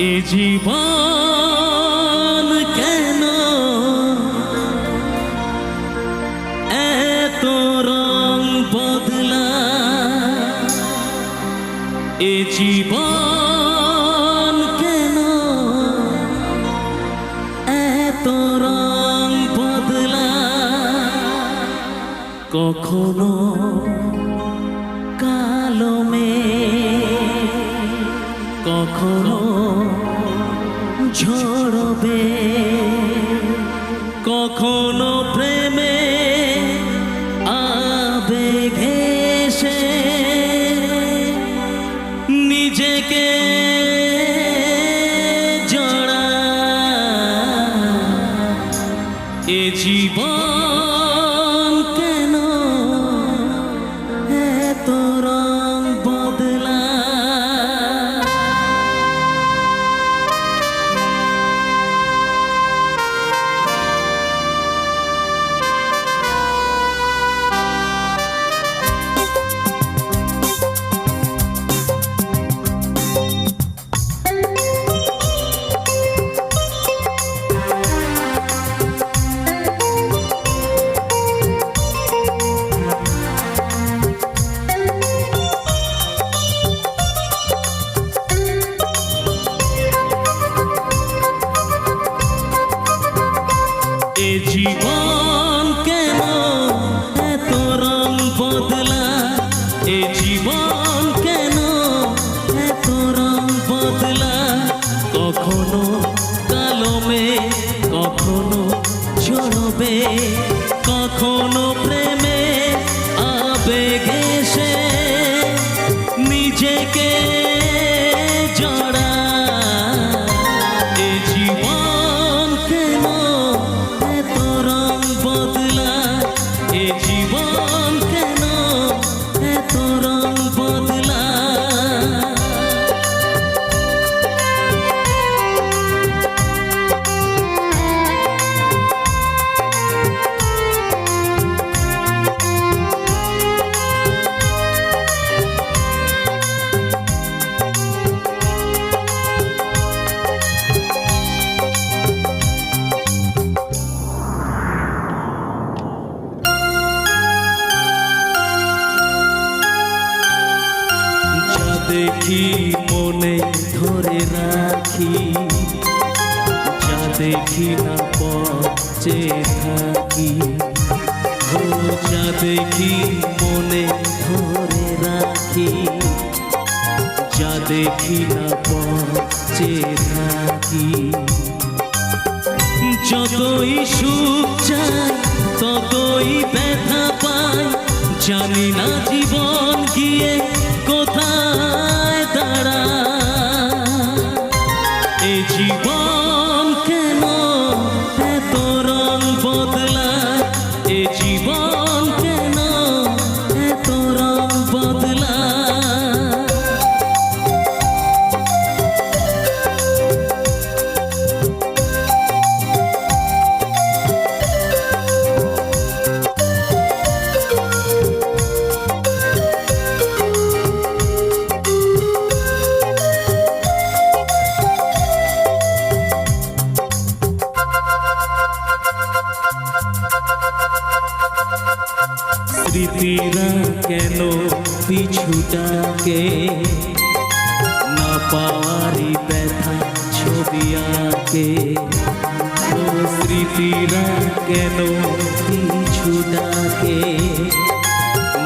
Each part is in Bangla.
এ জীবন কেন? এত রং বদলা। এ জীবন কেন? এত রং বদলা। কখনো কখনো ঝরবে কখনো প্রেমে আবেগে সে নিজেকে জড়া এ জীবন ঝরবে কখনো প্রেমে আবেগে সে নিজেকে দেখি মনে ধরে রাখি। যা দেখি না পচে থাকি। যা দেখি মনে ধরে রাখি। যা দেখি না পচে থাকি। যতই সুখ চাই, ততই ব্যথা পাই, জানি না স্মৃতিরা কেন পিছুটাকে? না পাওয়ারই ব্যথা ছবি আঁকে। স্মৃতিরা কেন পিছুটাকে?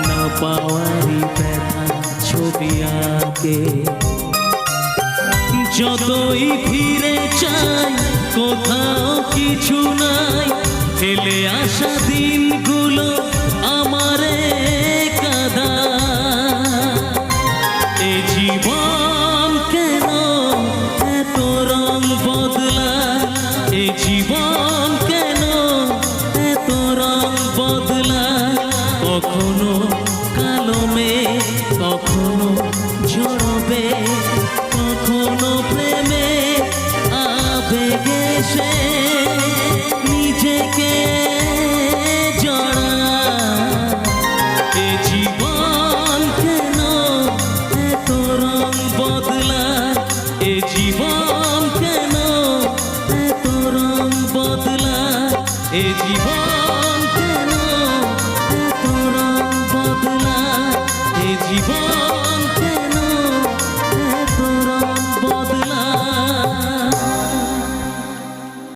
না পাওয়ারই ব্যথা ছবি আঁকে। যতই ফিরে চাই, কোথাও কিছু নাই, ফেলে আসা কখনো কালো মে কখনো ঝরবে